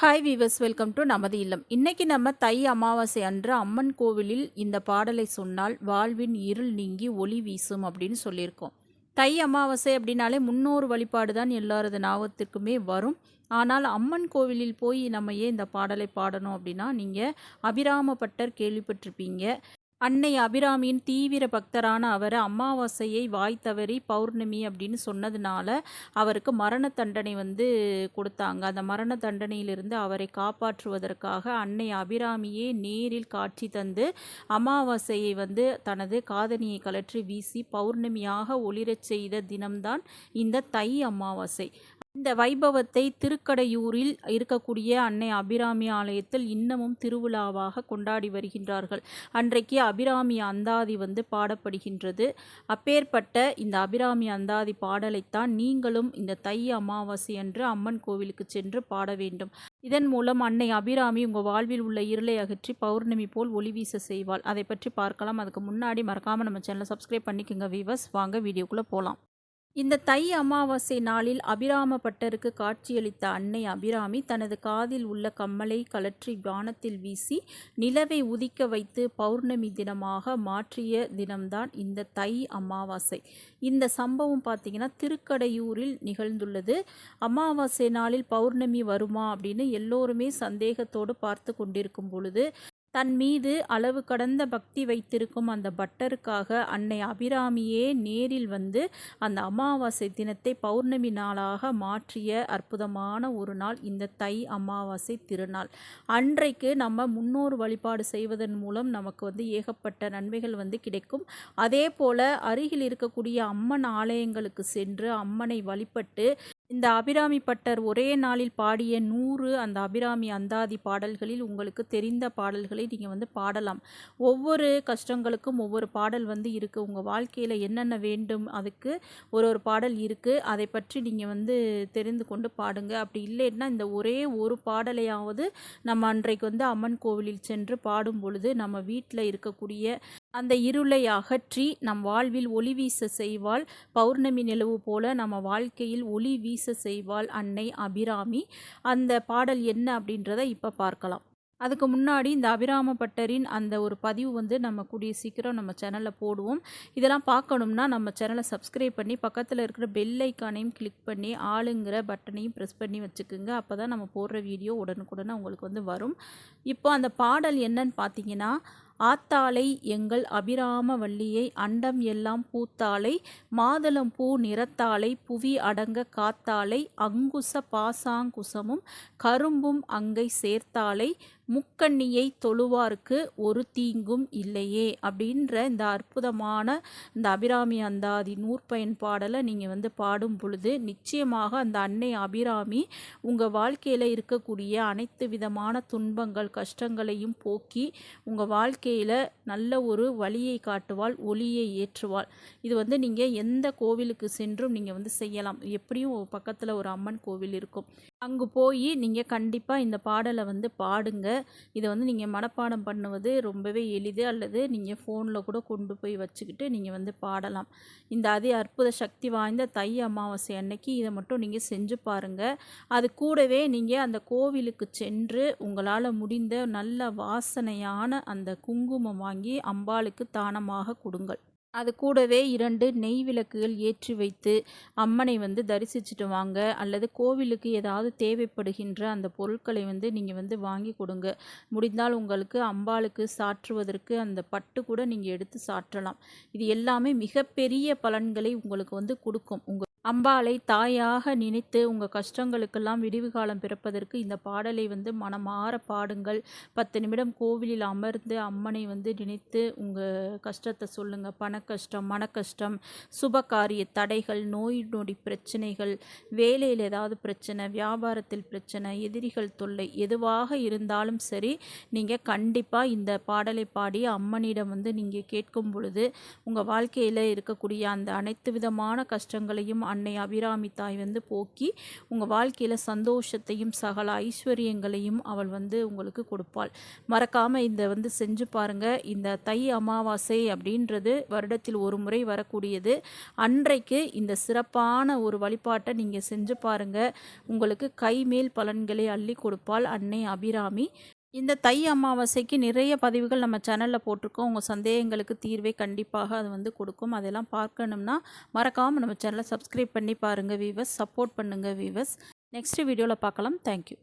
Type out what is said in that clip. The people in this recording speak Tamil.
ஹாய் வீவர்ஸ் வெல்கம் டு நமது இல்லம். இன்னைக்கு நம்ம தை அமாவாசை அன்று அம்மன் கோவிலில் இந்த பாடலை சொன்னால் வாழ்வின் இருள் நீங்கி ஒளி வீசும் அப்படின்னு சொல்லியிருக்கோம். தை அமாவாசை அப்படின்னாலே முன்னோர் வழிபாடு தான் எல்லாரது ஞாபகத்திற்குமே வரும். ஆனால் அம்மன் கோவிலில் போய் நம்ம ஏன் இந்த பாடலை பாடணும் அப்படின்னா நீங்கள் அபிராமப்பட்டர் கேள்விப்பட்டிருப்பீங்க. அன்னை அபிராமியின் தீவிர பக்தரான அவர் அமாவாசையை வாய் தவறி பௌர்ணமி அப்படின்னு சொன்னதுனால அவருக்கு மரண தண்டனை வந்து கொடுத்தாங்க. அந்த மரண தண்டனையிலிருந்து அவரை காப்பாற்றுவதற்காக அன்னை அபிராமியே நேரில் காட்சி தந்து அமாவாசையை வந்து தனது காதணியை கலற்றி வீசி பௌர்ணமியாக ஒளிரச் செய்த தினம்தான் இந்த தை அமாவாசை. இந்த வைபவத்தை திருக்கடையூரில் இருக்கக்கூடிய அன்னை அபிராமி ஆலயத்தில் இன்னமும் திருவிழாவாக கொண்டாடி வருகின்றார்கள். அன்றைக்கு அபிராமி அந்தாதி வந்து பாடப்படுகின்றது. அப்பேற்பட்ட இந்த அபிராமி அந்தாதி பாடலைத்தான் நீங்களும் இந்த தை அமாவாசை அன்று அம்மன் கோவிலுக்கு சென்று பாட வேண்டும். இதன் மூலம் அன்னை அபிராமி உங்கள் வாழ்வில் உள்ள இருளை அகற்றி பௌர்ணமி போல் ஒளி வீச செய்வாள். அதை பற்றி பார்க்கலாம். அதுக்கு முன்னாடி மறக்காமல் நம்ம சேனலை சப்ஸ்கிரைப் பண்ணிக்கோங்க வீவர்ஸ் வாங்க வீடியோக்குள்ளே போகலாம் இந்த தை அமாவாசை நாளில் அபிராம பட்டருக்கு காட்சியளித்த அன்னை அபிராமி தனது காதில் உள்ள கம்மலை கலற்றி வானத்தில் வீசி நிலவை உதிக்க வைத்து பௌர்ணமி தினமாக மாற்றிய தினம்தான் இந்த தை அமாவாசை. இந்த சம்பவம் பார்த்திங்கன்னா திருக்கடையூரில் நிகழ்ந்துள்ளது. அமாவாசை நாளில் பௌர்ணமி வருமா அப்படின்னு எல்லோருமே சந்தேகத்தோடு பார்த்து கொண்டிருக்கும் பொழுது தன் மீது அளவு கடந்த பக்தி வைத்திருக்கும் அந்த பட்டருக்காக அன்னை அபிராமியே நேரில் வந்து அந்த அமாவாசை தினத்தை பௌர்ணமி நாளாக மாற்றிய அற்புதமான ஒரு நாள் இந்த தை அமாவாசை திருநாள். அன்றைக்கு நம்ம முன்னோர் வழிபாடு செய்வதன் மூலம் நமக்கு வந்து ஏகப்பட்ட நன்மைகள் வந்து கிடைக்கும். அதே போல அருகில் இருக்கக்கூடிய அம்மன் ஆலயங்களுக்கு சென்று அம்மனை வழிபட்டு இந்த அபிராமி பட்டர் ஒரே நாளில் பாடிய நூறு அந்த அபிராமி அந்தாதி பாடல்களில் உங்களுக்கு தெரிந்த பாடல்களை நீங்கள் வந்து பாடலாம். ஒவ்வொரு கஷ்டங்களுக்கும் ஒவ்வொரு பாடல் வந்து இருக்குது உங்கள் வாழ்க்கையில் என்னென்ன வேண்டும் அதுக்கு ஒரு ஒரு பாடல் இருக்குது அதை பற்றி நீங்கள் வந்து தெரிந்து கொண்டு பாடுங்க. அப்படி இல்லைன்னா இந்த ஒரே ஒரு பாடலையாவது நம்ம அன்றைக்கு வந்து அம்மன் கோவிலில் சென்று பாடும் பொழுது நம்ம வீட்டில் இருக்கக்கூடிய அந்த இருளை அகற்றி நம் வாழ்வில் ஒளி வீச செய்வாள். பௌர்ணமி நிலவு போல நம்ம வாழ்க்கையில் ஒளி வீச செய்வாள் அன்னை அபிராமி. அந்த பாடல் என்ன அப்படின்றத இப்போ பார்க்கலாம். அதுக்கு முன்னாடி இந்த அபிராம பட்டரின் அந்த ஒரு பதிவு வந்து நம்ம கூடிய சீக்கிரம் நம்ம சேனலில் போடுவோம். இதெல்லாம் பார்க்கணும்னா நம்ம சேனலை சப்ஸ்கிரைப் பண்ணி பக்கத்தில் இருக்கிற பெல் ஐக்கானையும் கிளிக் பண்ணி ஆளுங்கிற பட்டனையும் ப்ரெஸ் பண்ணி வச்சுக்கோங்க. அப்போ தான் நம்ம போடுற வீடியோ உடனுக்குடனே உங்களுக்கு வந்து வரும். இப்போ அந்த பாடல் என்னன்னு பார்த்தீங்கன்னா ஆத்தாளை எங்கள் அபிராம வள்ளியை அண்டம் எல்லாம் பூத்தாளை மாதளம் பூ நிறத்தாளை புவி அடங்க காத்தாளை அங்குச பாசாங்குசமும் கரும்பும் அங்கை சேர்த்தாளை முக்கண்ணியை தொழுவார்க்கு ஒரு தீங்கும் இல்லையே அப்படின்ற இந்த அற்புதமான இந்த அபிராமி அந்தாதி நூற்பயன் பாடலை நீங்கள் வந்து பாடும் பொழுது நிச்சயமாக அந்த அன்னை அபிராமி உங்கள் வாழ்க்கையில் இருக்கக்கூடிய அனைத்து விதமான துன்பங்கள் கஷ்டங்களையும் போக்கி உங்கள் வாழ்க்கை வாழ்க்கையில் நல்ல ஒரு வழியை காட்டுவாள் ஒளியை ஏற்றுவாள். இது வந்து நீங்கள் எந்த கோவிலுக்கு சென்றும் நீங்கள் வந்து செய்யலாம். எப்படியும் பக்கத்தில் ஒரு அம்மன் கோவில் இருக்கும். அங்கு போய் நீங்கள் கண்டிப்பாக இந்த பாடலை வந்து பாடுங்க. இதை வந்து நீங்கள் மனப்பாடம் பண்ணுவது ரொம்பவே எளிது. அல்லது நீங்கள் ஃபோனில் கூட கொண்டு போய் வச்சுக்கிட்டு நீங்கள் வந்து பாடலாம். இந்த அதி அற்புத சக்தி வாய்ந்த தை அமாவாசை அன்னைக்கு இதை மட்டும் நீங்கள் செஞ்சு பாருங்கள் அது கூடவே நீங்கள் அந்த கோவிலுக்கு சென்று உங்களால் முடிந்த நல்ல வாசனையான அந்த குங்குமம் வாங்கி அம்பாளுக்கு தானமாக கொடுங்கள். அது கூடவே இரண்டு நெய் விளக்குகள் ஏற்றி வைத்து அம்மனை வந்து தரிசிச்சுட்டு வாங்க. அல்லது கோவிலுக்கு ஏதாவது தேவைப்படுகின்ற அந்த பொருட்களை வந்து நீங்கள் வந்து வாங்கி கொடுங்க. முடிந்தால் உங்களுக்கு அம்பாளுக்கு சாற்றுவதற்கு அந்த பட்டு கூட நீங்கள் எடுத்து சாற்றலாம். இது எல்லாமே மிகப்பெரிய பலன்களை உங்களுக்கு வந்து கொடுக்கும். உங்கள் அம்பாளை தாயாக நினைத்து உங்கள் கஷ்டங்களுக்கெல்லாம் விடிவு காலம் பிறப்பதற்கு இந்த பாடலை வந்து மனமாற பாடுங்கள். பத்து நிமிடம் கோவிலில் அமர்ந்து அம்மனை வந்து நினைத்து உங்கள் கஷ்டத்தை சொல்லுங்கள் பண கஷ்டம் மன கஷ்டம் சுபகாரிய தடைகள் நோய் நொடி பிரச்சனைகள் வேலையில் ஏதாவது பிரச்சனை வியாபாரத்தில் பிரச்சனை எதிரிகள் தொல்லை எதுவாக இருந்தாலும் சரி நீங்கள் கண்டிப்பாக இந்த பாடலை பாடி அம்மனிடம் வந்து நீங்கள் கேட்கும் பொழுது உங்கள் வாழ்க்கையில் இருக்கக்கூடிய அந்த அனைத்து விதமான கஷ்டங்களையும் அன்னை அபிராமி தாய் வந்து போக்கி உங்கள் வாழ்க்கையில் சந்தோஷத்தையும் சகல ஐஸ்வர்யங்களையும் அவள் வந்து உங்களுக்கு கொடுப்பாள். மறக்காமல் இந்த வந்து செஞ்சு பாருங்கள் இந்த தை அமாவாசை அப்படின்றது வருடத்தில் ஒரு முறை வரக்கூடியது. அன்றைக்கு இந்த சிறப்பான ஒரு வழிபாட்டை நீங்கள் செஞ்சு பாருங்கள் உங்களுக்கு கைமேல் பலன்களை அள்ளி கொடுப்பாள் அன்னை அபிராமி. இந்த தை அமாவாசைக்கு நிறைய பதிவுகள் நம்ம சேனலில் போட்டிருக்கோம். உங்கள் சந்தேகங்களுக்கு தீர்வை கண்டிப்பாக அது வந்து கொடுக்கும். அதெல்லாம் பார்க்கணும்னா மறக்காமல் நம்ம சேனலை சப்ஸ்கிரைப் பண்ணி பாருங்கள் வீவர்ஸ் சப்போர்ட் பண்ணுங்கள் வீவர்ஸ் நெக்ஸ்ட் வீடியோவில் பார்க்கலாம். Thank you